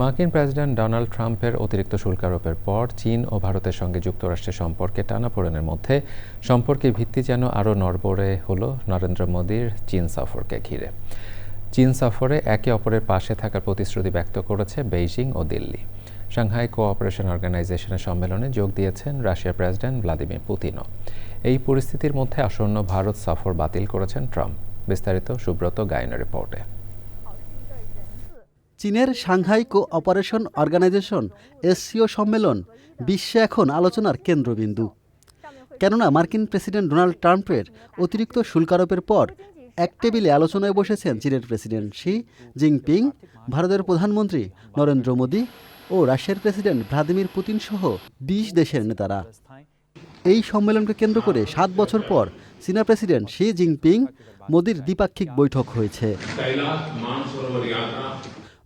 মার্কিন president Donald ট্রাম্পের অতিরিক্ত শুল্ক আরোপের পর চীন ও ভারতের সঙ্গে যুক্তরাষ্ট্রের সম্পর্কে টানাপোড়েনের মধ্যে সম্পর্কের ভিত্তি যেন আরও নড়বড়ে হলো নরেন্দ্র মোদীর চীন সফরকে ঘিরে। চীন সফরে একে অপরের পাশে থাকার প্রতিশ্রুতি ব্যক্ত করেছে বেইজিং ও দিল্লি। সাংহাই কোঅপারেশন অর্গানাইজেশনের সম্মেলনে যোগ দিয়েছেন রাশিয়ার প্রেসিডেন্ট ভ্লাদিমির পুতিনও। এই পরিস্থিতির মধ্যে আসন্ন ভারত সফর বাতিল করেছেন ট্রাম্প। বিস্তারিত সুব্রত গায়নের রিপোর্টে। চীনের সাংহাই কোঅপারেশন অর্গানাইজেশন এসসিও সম্মেলন বিশ্বে এখন আলোচনার কেন্দ্রবিন্দু। কেননা মার্কিন প্রেসিডেন্ট ডোনাল্ড ট্রাম্পের অতিরিক্ত শুল্ক আরোপের পর এক টেবিলে আলোচনায় বসেছেন চীনের প্রেসিডেন্ট শি জিনপিং, ভারতের প্রধানমন্ত্রী নরেন্দ্র মোদী ও রাশিয়ার প্রেসিডেন্ট ভ্লাদিমির পুতিন সহ বিশ দেশের নেতারা। এই সম্মেলনকে কেন্দ্র করে সাত বছর পর চীনা প্রেসিডেন্ট শি জিনপিং মোদির দ্বিপাক্ষিক বৈঠক হয়েছে।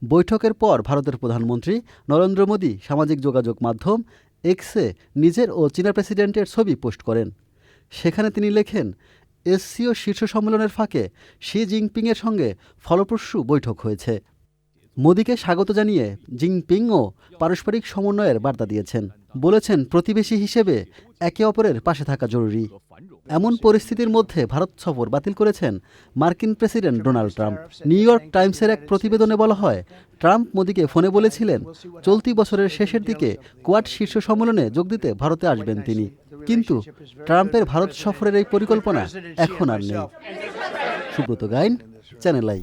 বৈঠকের পর ভারতের প্রধানমন্ত্রী নরেন্দ্র মোদী সামাজিক যোগাযোগ মাধ্যম এক্সে নিজের ও চীনা প্রেসিডেন্টের ছবি পোস্ট করেন। সেখানে তিনি লেখেন, এসসিও শীর্ষ সম্মেলনের ফাঁকে শি জিনপিংয়ের সঙ্গে ফলপ্রসূ বৈঠক হয়েছে। মোদীকে স্বাগত জানিয়ে জিনপিংও পারস্পরিক সমন্বয়ের বার্তা দিয়েছেন। বলেছেন, প্রতিবেশী হিসেবে একে অপরের পাশে থাকা জরুরি। এমন পরিস্থিতির মধ্যে ভারত সফর বাতিল করেছেন মার্কিন president Donald Trump. New York টাইমসের এক প্রতিবেদনে বলা হয়, ট্রাম্প মোদীকে ফোনে বলেছিলেন, চলতি বছরের শেষের দিকে কোয়াড শীর্ষ সম্মেলনে যোগ দিতে ভারতে আসবেন তিনি। কিন্তু ট্রাম্পের ভারত সফরের এই পরিকল্পনা এখন আর নেই। Subrata Gain, Channel i.